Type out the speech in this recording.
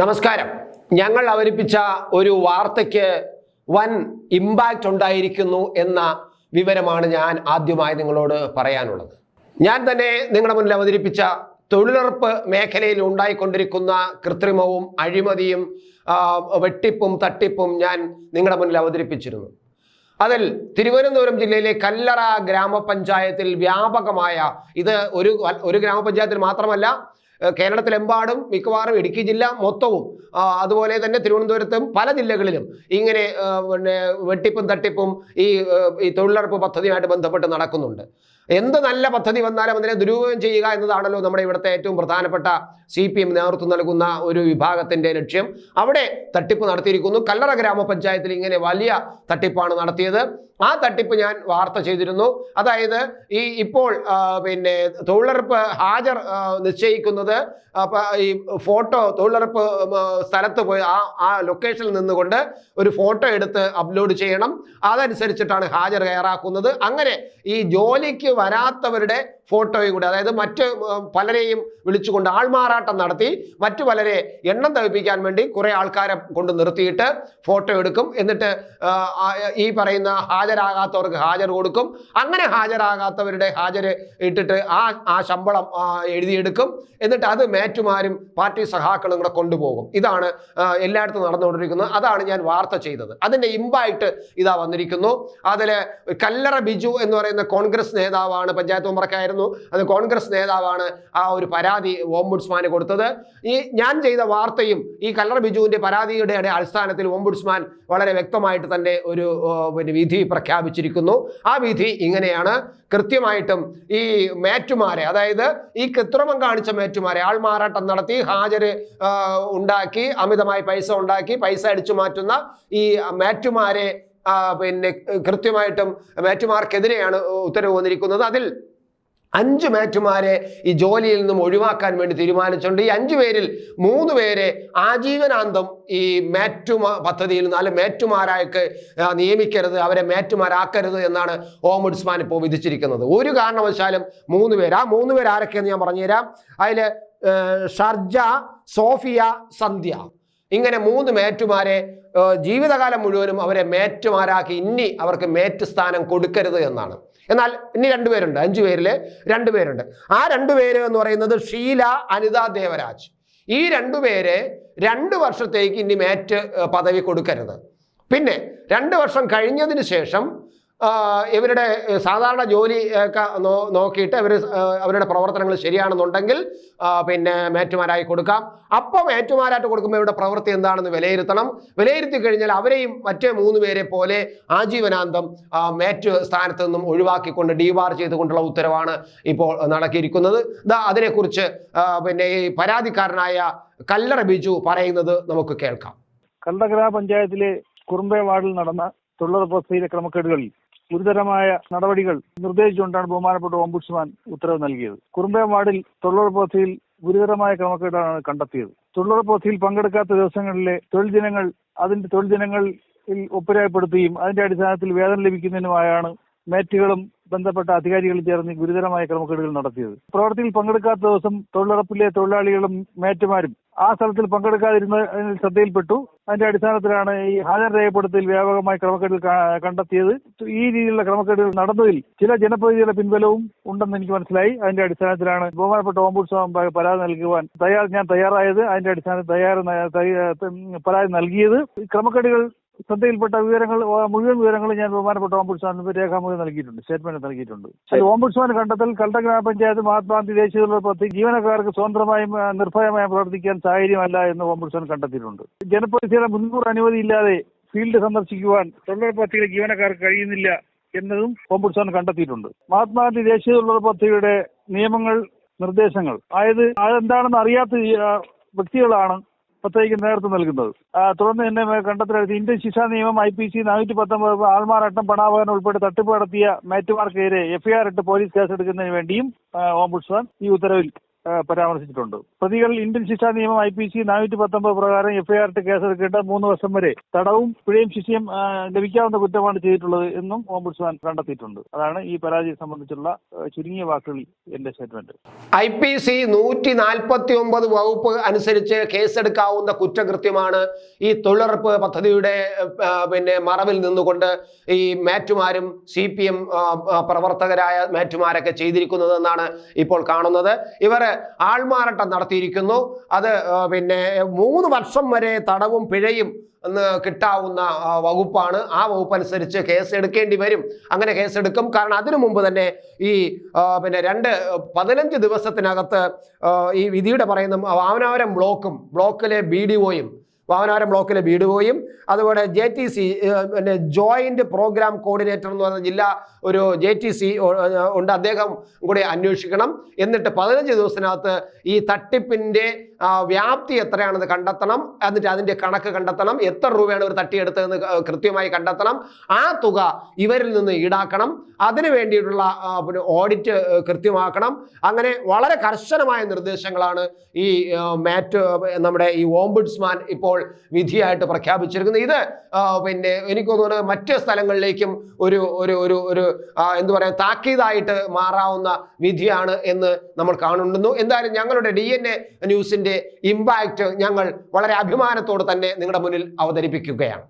നമസ്കാരം. ഞങ്ങൾ അവതരിപ്പിച്ച ഒരു വാർത്തയ്ക്ക് വൻ ഇമ്പാക്റ്റ് ഉണ്ടായിരിക്കുന്നു എന്ന വിവരമാണ് ഞാൻ ആദ്യമായി നിങ്ങളോട് പറയാനുള്ളത്. ഞാൻ തന്നെ നിങ്ങളുടെ മുന്നിൽ അവതരിപ്പിച്ച തൊഴിലുറപ്പ് മേഖലയിൽ ഉണ്ടായിക്കൊണ്ടിരിക്കുന്ന കൃത്രിമവും അഴിമതിയും വെട്ടിപ്പും തട്ടിപ്പും ഞാൻ നിങ്ങളുടെ മുന്നിൽ അവതരിപ്പിച്ചിരുന്നു. അതിൽ തിരുവനന്തപുരം ജില്ലയിലെ കല്ലറ ഗ്രാമപഞ്ചായത്തിൽ വ്യാപകമായ ഇത് ഒരു ഒരു ഗ്രാമപഞ്ചായത്തിൽ മാത്രമല്ല കേരളത്തിലെമ്പാടും മിക്കവാറും ഇടുക്കി ജില്ല മൊത്തവും അതുപോലെ തന്നെ തിരുവനന്തപുരത്തും പല ജില്ലകളിലും ഇങ്ങനെ പിന്നെ വെട്ടിപ്പും തട്ടിപ്പും ഈ ഈ തൊഴിലുറപ്പ് പദ്ധതിയുമായിട്ട് ബന്ധപ്പെട്ട് നടക്കുന്നുണ്ട്. എന്ത് നല്ല പദ്ധതി വന്നാലും അതിനെ ദുരുപയോഗം ചെയ്യുക എന്നതാണല്ലോ നമ്മുടെ ഇവിടുത്തെ ഏറ്റവും പ്രധാനപ്പെട്ട സി പി എം നേതൃത്വം നൽകുന്ന ഒരു വിഭാഗത്തിന്റെ ലക്ഷ്യം. അവിടെ തട്ടിപ്പ് നടത്തിയിരിക്കുന്നു. കല്ലറ ഗ്രാമപഞ്ചായത്തിൽ ഇങ്ങനെ വലിയ തട്ടിപ്പാണ് നടത്തിയത്. ആ തട്ടിപ്പ് ഞാൻ വാർത്ത ചെയ്തിരുന്നു. അതായത് ഈ ഇപ്പോൾ പിന്നെ തൊഴിലുറപ്പ് ഹാജർ നിശ്ചയിക്കുന്നത് ഈ ഫോട്ടോ തൊഴിലുറപ്പ് സ്ഥലത്ത് പോയി ആ ആ ലൊക്കേഷനിൽ നിന്നുകൊണ്ട് ഒരു ഫോട്ടോ എടുത്ത് അപ്ലോഡ് ചെയ്യണം. അതനുസരിച്ചിട്ടാണ് ഹാജർ കയറാക്കുന്നത് അങ്ങനെ ഈ ജോലിക്ക് വരാത്തവരുടെ ഫോട്ടോയും കൂടി അതായത് മറ്റ് പലരെയും വിളിച്ചുകൊണ്ട് ആൾമാറാട്ടം നടത്തി മറ്റു പലരെ എണ്ണം തവിപ്പിക്കാൻ വേണ്ടി കുറേ ആൾക്കാരെ കൊണ്ട് നിർത്തിയിട്ട് ഫോട്ടോ എടുക്കും. എന്നിട്ട് ഈ പറയുന്ന ഹാജരാകാത്തവർക്ക് ഹാജർ കൊടുക്കും. അങ്ങനെ ഹാജരാകാത്തവരുടെ ഹാജർ ഇട്ടിട്ട് ആ ആ ശമ്പളം എഴുതിയെടുക്കും. എന്നിട്ട് അത് മേറ്റുമാരും പാർട്ടി സഹാക്കളും കൂടെ കൊണ്ടുപോകും. ഇതാണ് എല്ലായിടത്തും നടന്നുകൊണ്ടിരിക്കുന്നത്. അതാണ് ഞാൻ വാർത്ത ചെയ്തത്. അതിന്റെ ഇമ്പായിട്ട് ഇതാ വന്നിരിക്കുന്നു. അതിൽ കല്ലറ ബിജു എന്ന് പറയുന്ന കോൺഗ്രസ് നേതാവാണ് പഞ്ചായത്ത് മെമ്പർക്കായിരുന്നു അത് കോൺഗ്രസ് നേതാവാണ് ആ ഒരു പരാതി ഓംബുഡ്സ്മാന് കൊടുത്തത്. ഈ ഞാൻ ചെയ്ത വാർത്തയും ഈ കല്ലർ ബിജുവിന്റെ പരാതിയുടെ അടിസ്ഥാനത്തിൽ ഓംബുഡ്സ്മാൻ വളരെ വ്യക്തമായിട്ട് തന്റെ ഒരു പിന്നെ വിധി പ്രഖ്യാപിച്ചിരിക്കുന്നു. ആ വിധി ഇങ്ങനെയാണ്. കൃത്യമായിട്ടും ഈ മേറ്റുമാരെ അതായത് ഈ കൃത്രിമം കാണിച്ച മേറ്റുമാരെ ആൾമാറാട്ടം നടത്തി ഹാജര് ഉണ്ടാക്കി അമിതമായി പൈസ ഉണ്ടാക്കി പൈസ അടിച്ചു മാറ്റുന്ന ഈ മേറ്റുമാരെ പിന്നെ കൃത്യമായിട്ടും മേറ്റുമാർക്കെതിരെയാണ് ഉത്തരവ് വന്നിരിക്കുന്നത്. അതിൽ അഞ്ച് മാറ്റുമാരെ ഈ ജോലിയിൽ നിന്നും ഒഴിവാക്കാൻ വേണ്ടി തീരുമാനിച്ചിട്ടുണ്ട്. ഈ അഞ്ചു പേരിൽ മൂന്ന് പേരെ ആജീവനാന്തം ഈ മാറ്റുമാ പദ്ധതിയിൽ നിന്ന് അല്ലെ മാറ്റുമാരായിട്ട് നിയമിക്കരുത് അവരെ മാറ്റുമാരാക്കരുത് എന്നാണ് ഓംബുഡ്സ്മാൻ ഇപ്പോൾ വിധിച്ചിരിക്കുന്നത്. ഒരു കാരണവശാലും മൂന്ന് പേര് ആ മൂന്ന് പേര് ആരൊക്കെയെന്ന് ഞാൻ പറഞ്ഞുതരാം. അതിൽ ഷർജ സോഫിയ സന്ധ്യ. ഇങ്ങനെ മൂന്ന് മേറ്റുമാരെ ജീവിതകാലം മുഴുവനും അവരെ മേറ്റുമാരാക്കി ഇനി അവർക്ക് മേറ്റ് സ്ഥാനം കൊടുക്കരുത് എന്നാണ്. എന്നാൽ ഇനി രണ്ടുപേരുണ്ട് അഞ്ചു പേരിൽ രണ്ടുപേരുണ്ട് ആ രണ്ടുപേര് എന്ന് പറയുന്നത് ഷീല അനിത ദേവരാജ്. ഈ രണ്ടുപേരെ രണ്ട് വർഷത്തേക്ക് ഇനി മേറ്റ് പദവി കൊടുക്കരുത്. പിന്നെ രണ്ട് വർഷം കഴിഞ്ഞതിന് ശേഷം ഇവരുടെ സാധാരണ ജോലി ഒക്കെ നോക്കിയിട്ട് അവർ അവരുടെ പ്രവർത്തനങ്ങൾ ശരിയാണെന്നുണ്ടെങ്കിൽ പിന്നെ മേറ്റുമാരായി കൊടുക്കാം. അപ്പോൾ മേറ്റുമാരായിട്ട് കൊടുക്കുമ്പോൾ ഇവരുടെ പ്രവൃത്തി എന്താണെന്ന് വിലയിരുത്തണം. വിലയിരുത്തി കഴിഞ്ഞാൽ അവരെയും മറ്റേ മൂന്ന് പേരെ പോലെ ആജീവനാന്തം മേറ്റ് സ്ഥാനത്ത് നിന്നും ഒഴിവാക്കിക്കൊണ്ട് ഡീവാർ ചെയ്തുകൊണ്ടുള്ള ഉത്തരവാണ് ഇപ്പോൾ നടക്കിയിരിക്കുന്നത്. ഇതാ അതിനെക്കുറിച്ച് പിന്നെ ഈ പരാതിക്കാരനായ കല്ലറ ബിജു പറയുന്നത് നമുക്ക് കേൾക്കാം. കണ്ടഗ്രാമ പഞ്ചായത്തിലെ കുറുമ്പേ വാർഡിൽ നടന്ന തൊഴിലുറപ്പ് സ്ഥിര ക്രമക്കേടുകളിൽ ഗുരുതരമായ നടപടികൾ നിർദ്ദേശിച്ചുകൊണ്ടാണ് ബഹുമാനപ്പെട്ട ഓംബുഡ്സ്മാൻ ഉത്തരവ് നൽകിയത്. കുറുമ്പേ വാർഡിൽ തൊഴിലുറപ്പ് ഗുരുതരമായ ക്രമക്കേടാണ് കണ്ടെത്തിയത്. തൊഴിലുറപ്പ് പദ്ധതിയിൽ പങ്കെടുക്കാത്ത ദിവസങ്ങളിലെ തൊഴിൽ ദിനങ്ങൾ അതിന്റെ തൊഴിൽ ദിനങ്ങൾ ഒപ്പരായപ്പെടുത്തുകയും അതിന്റെ അടിസ്ഥാനത്തിൽ വേതനം ലഭിക്കുന്നതിനുമായാണ് മേറ്റുകളും ബന്ധപ്പെട്ട അധികാരികളും ചേർന്ന് ഗുരുതരമായ ക്രമക്കേടുകൾ നടത്തിയത്. പ്രവർത്തിയിൽ പങ്കെടുക്കാത്ത ദിവസം തൊഴിലുറപ്പിലെ തൊഴിലാളികളും മേറ്റുമാരും ആ സ്ഥലത്തിൽ പങ്കെടുക്കാതിരുന്ന ശ്രദ്ധയിൽപ്പെട്ടു. അതിന്റെ അടിസ്ഥാനത്തിലാണ് ഈ ഹാജർ രേഖപ്പെടുത്തൽ വ്യാപകമായ ക്രമക്കേടുകൾ കണ്ടെത്തിയത്. ഈ രീതിയിലുള്ള ക്രമക്കേടുകൾ നടന്നതിൽ ചില ജനപ്രതിനിധികളുടെ പിൻബലവും ഉണ്ടെന്ന് എനിക്ക് മനസ്സിലായി. അതിന്റെ അടിസ്ഥാനത്തിലാണ് ബഹുമാനപ്പെട്ട ഓംബുഡ്സ്മാൻ പരാതി നൽകുവാൻ തയ്യാർ ഞാൻ തയ്യാറായത്. അതിന്റെ അടിസ്ഥാനത്തിൽ തയ്യാർ തയ്യ- പരാതി നൽകിയത്. ക്രമക്കേടുകൾ ശ്രദ്ധയിൽപ്പെട്ട വിവരങ്ങൾ മുഴുവൻ വിവരങ്ങളും ഞാൻ ബഹുമാനപ്പെട്ട ഓംബുഡ്സ്മാൻ രേഖാമൂലം നൽകിയിട്ടുണ്ട് സ്റ്റേറ്റ്മെന്റ് നൽകിയിട്ടുണ്ട്. അത് ഓംബുഡ്സ്മാൻ കണ്ടെത്തൽ കൽട്ട ഗ്രാമപഞ്ചായത്ത് മഹാത്മാഗാന്ധി ദേശീയ തൊഴിലുറപ്പ് പദ്ധതി ജീവനക്കാർക്ക് സ്വതന്ത്രമായും നിർഭയമായി നിർഭയമായും പ്രവർത്തിക്കാൻ സാഹചര്യമല്ല എന്ന് ഓംബുഡ്സ്മാൻ കണ്ടെത്തിയിട്ടുണ്ട്. ജനപ്രതിനിധിയുടെ മുൻകൂർ അനുമതിയില്ലാതെ ഫീൽഡ് സന്ദർശിക്കുവാൻ തൊഴിലുറപ്പ് പദ്ധതിയിലെ ജീവനക്കാർക്ക് കഴിയുന്നില്ല എന്നതും ഓംബുഡ്സ്മാൻ കണ്ടെത്തിയിട്ടുണ്ട്. മഹാത്മാഗാന്ധി ദേശീയ തൊഴിലുറപ്പ് പദ്ധതിയുടെ നിയമങ്ങൾ നിർദ്ദേശങ്ങൾ. അതായത് അതെന്താണെന്ന് അറിയാത്ത വ്യക്തികളാണ് പദ്ധതിക്ക് നേതൃത്വം നൽകുന്നത്. തുടർന്ന് തന്നെ കണ്ടെത്തലെടുത്ത് ഇന്ത്യൻ ശിക്ഷാ നിയമം ഐ പി സി നാനൂറ്റി പത്തൊമ്പത് ആൾമാറാട്ടം പണാപകരണം ഉൾപ്പെടെ തട്ടിപ്പ് നടത്തിയ മേറ്റുമാർക്കെതിരെ എഫ്ഐആർ ഇട്ട് പോലീസ് കേസെടുക്കുന്നതിന് വേണ്ടിയും ഓംബുഡ്സ്മാൻ ഈ ഉത്തരവിൽ പരാമർശിച്ചിട്ടുണ്ട്. പ്രതികൾ ഇന്ത്യൻ ശിക്ഷാ നിയമം ഐ പി സി നാനൂറ്റി പത്തൊമ്പത് പ്രകാരം എഫ്ഐആർ കേസെടുക്കേണ്ട മൂന്ന് വർഷം വരെ തടവും പിഴയും ശിക്ഷയും ലഭിക്കാവുന്ന കുറ്റമാണ് ചെയ്തിട്ടുള്ളത് എന്നും ഓംബുഡ്സ്മാൻ കണ്ടെത്തിയിട്ടുണ്ട്. അതാണ് ഈ പരാതിയെ സംബന്ധിച്ചുള്ള ചുരുങ്ങിയ വാക്കുകളിൽ എന്റെ സ്റ്റേറ്റ്മെന്റ്. ഐ പി സി നൂറ്റി നാൽപ്പത്തി ഒമ്പത് വകുപ്പ് അനുസരിച്ച് കേസെടുക്കാവുന്ന കുറ്റകൃത്യമാണ് ഈ തൊഴിലുറപ്പ് പദ്ധതിയുടെ പിന്നെ മറവിൽ നിന്നുകൊണ്ട് ഈ മാറ്റുമാരും സി പി എം പ്രവർത്തകരായ മാറ്റുമാരൊക്കെ ചെയ്തിരിക്കുന്നതെന്നാണ് ഇപ്പോൾ കാണുന്നത്. ഇവർ ആൾമാറാട്ടം നടത്തിയിരിക്കുന്നു. അത് പിന്നെ മൂന്ന് വർഷം വരെ തടവും പിഴയും കിട്ടാവുന്ന വകുപ്പാണ്. ആ വകുപ്പ് അനുസരിച്ച് കേസ് എടുക്കേണ്ടി വരും. അങ്ങനെ കേസ് എടുക്കും കാരണം അതിനു മുമ്പ് തന്നെ ഈ പിന്നെ രണ്ട് പതിനഞ്ച് ദിവസത്തിനകത്ത് ഈ വിധിയുടെ പറയുന്ന വാമനാപുരം ബ്ലോക്കും ബ്ലോക്കിലെ ബി ഡി ഒയും വാമനാപുരം ബ്ലോക്കിലെ വീട് പോയും. അതുപോലെ ജെ ടി സി പിന്നെ ജോയിന്റ് പ്രോഗ്രാം കോർഡിനേറ്റർ എന്ന് പറഞ്ഞ ജില്ലാ ഒരു ജെ ടി സി ഉണ്ട്. അദ്ദേഹം കൂടെ അന്വേഷിക്കണം. എന്നിട്ട് പതിനഞ്ച് ദിവസത്തിനകത്ത് ഈ തട്ടിപ്പിന്റെ വ്യാപ്തി എത്രയാണെന്ന് കണ്ടെത്തണം. എന്നിട്ട് അതിന്റെ കണക്ക് കണ്ടെത്തണം. എത്ര രൂപയാണ് ഒരു തട്ടിയെടുത്തതെന്ന് കൃത്യമായി കണ്ടെത്തണം. ആ തുക ഇവരിൽ നിന്ന് ഈടാക്കണം. അതിന് വേണ്ടിയിട്ടുള്ള പിന്നെ ഓഡിറ്റ് കൃത്യമാക്കണം. അങ്ങനെ വളരെ കർശനമായ നിർദ്ദേശങ്ങളാണ് ഈ മാറ്റ് നമ്മുടെ ഈ ഓംബുഡ്സ്മാൻ ഇപ്പോൾ വിധിയായിട്ട് പ്രഖ്യാപിച്ചിരിക്കുന്നത്. ഇത് പിന്നെ എനിക്ക് തോന്നുന്നത് മറ്റ് സ്ഥലങ്ങളിലേക്കും ഒരു ഒരു ഒരു ഒരു എന്ത് പറയാ താക്കീതായിട്ട് മാറാവുന്ന വിധിയാണ് എന്ന് നമ്മൾ കാണുന്നു എന്തായാലും ഞങ്ങളുടെ ഡി എൻ എ ന്യൂസിന്റെ ഇമ്പാക്റ്റ് ഞങ്ങൾ വളരെ അഭിമാനത്തോടെ തന്നെ നിങ്ങളുടെ മുന്നിൽ അവതരിപ്പിക്കുകയാണ്.